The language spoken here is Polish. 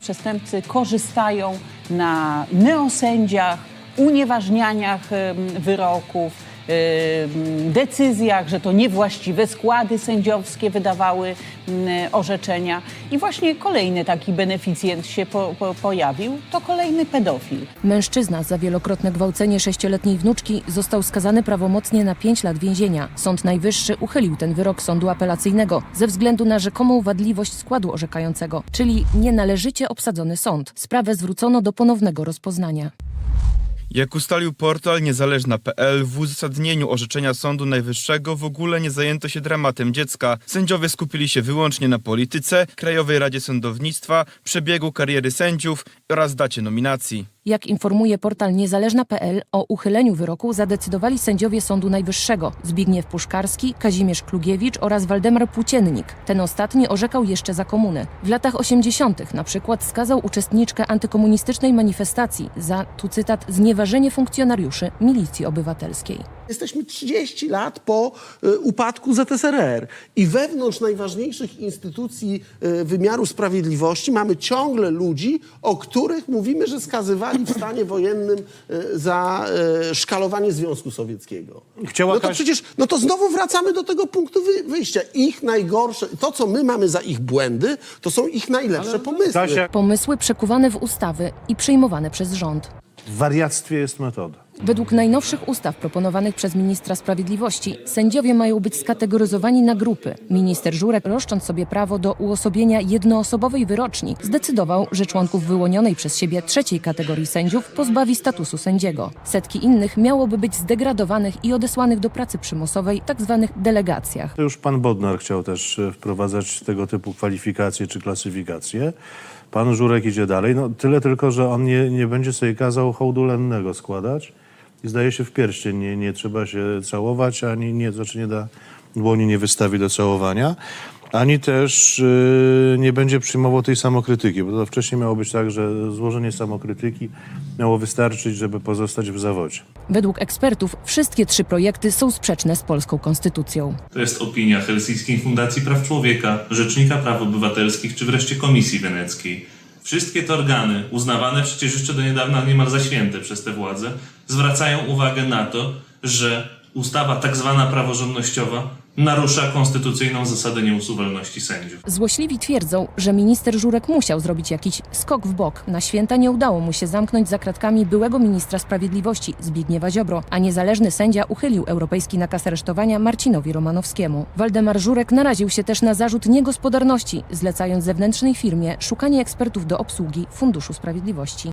Przestępcy korzystają na neosędziach, unieważnianiach wyroków, decyzjach, że to niewłaściwe składy sędziowskie wydawały mm, orzeczenia. I właśnie kolejny taki beneficjent się po, po, pojawił, to kolejny pedofil. Mężczyzna za wielokrotne gwałcenie sześcioletniej wnuczki został skazany prawomocnie na 5 lat więzienia. Sąd Najwyższy uchylił ten wyrok sądu apelacyjnego ze względu na rzekomą wadliwość składu orzekającego, czyli nienależycie obsadzony sąd. Sprawę zwrócono do ponownego rozpoznania. Jak ustalił portal niezależna.pl, w uzasadnieniu orzeczenia Sądu Najwyższego w ogóle nie zajęto się dramatem dziecka. Sędziowie skupili się wyłącznie na polityce, Krajowej Radzie Sądownictwa, przebiegu kariery sędziów oraz dacie nominacji. Jak informuje portal niezależna.pl, o uchyleniu wyroku zadecydowali sędziowie Sądu Najwyższego Zbigniew Puszkarski, Kazimierz Klugiewicz oraz Waldemar Płóciennik. Ten ostatni orzekał jeszcze za komuny. W latach 80. na przykład skazał uczestniczkę antykomunistycznej manifestacji za, tu cytat, znieważenie funkcjonariuszy milicji obywatelskiej. Jesteśmy 30 lat po y, upadku ZSRR i wewnątrz najważniejszych instytucji y, wymiaru sprawiedliwości mamy ciągle ludzi, o których mówimy, że skazywali w stanie wojennym y, za szkalowanie Związku Sowieckiego. Chciała no to przecież, no to znowu wracamy do tego punktu wy, wyjścia. Ich najgorsze, to co my mamy za ich błędy, to są ich najlepsze pomysły. Pomysły przekuwane w ustawy i przyjmowane przez rząd. w wariactwie jest metoda. Według najnowszych ustaw proponowanych przez ministra sprawiedliwości sędziowie mają być skategoryzowani na grupy. Minister Żurek, roszcząc sobie prawo do uosobienia jednoosobowej wyroczni, zdecydował, że członków wyłonionej przez siebie trzeciej kategorii sędziów pozbawi statusu sędziego. Setki innych miałoby być zdegradowanych i odesłanych do pracy przymusowej tzw. delegacjach. To już pan Bodnar chciał też e, wprowadzać tego typu kwalifikacje czy klasyfikacje. Pan Żurek idzie dalej. No, tyle tylko, że on nie, nie będzie sobie kazał hołdu lennego składać. I zdaje się w pierścień nie, nie trzeba się całować, ani nie, znaczy nie da, dłoni nie wystawi do całowania. Ani też y, nie będzie przyjmował tej samokrytyki, bo to wcześniej miało być tak, że złożenie samokrytyki miało wystarczyć, żeby pozostać w zawodzie. Według ekspertów wszystkie trzy projekty są sprzeczne z polską konstytucją. To jest opinia Helsińskiej Fundacji Praw Człowieka, Rzecznika Praw Obywatelskich czy wreszcie Komisji Weneckiej. Wszystkie te organy, uznawane przecież jeszcze do niedawna niemal za święte przez te władze, zwracają uwagę na to, że ustawa tak zwana praworządnościowa narusza konstytucyjną zasadę nieusuwalności sędziów. Złośliwi twierdzą, że minister Żurek musiał zrobić jakiś skok w bok. Na święta nie udało mu się zamknąć za kratkami byłego ministra sprawiedliwości Zbigniewa Ziobro, a niezależny sędzia uchylił europejski nakaz aresztowania Marcinowi Romanowskiemu. Waldemar Żurek naraził się też na zarzut niegospodarności, zlecając zewnętrznej firmie szukanie ekspertów do obsługi Funduszu Sprawiedliwości.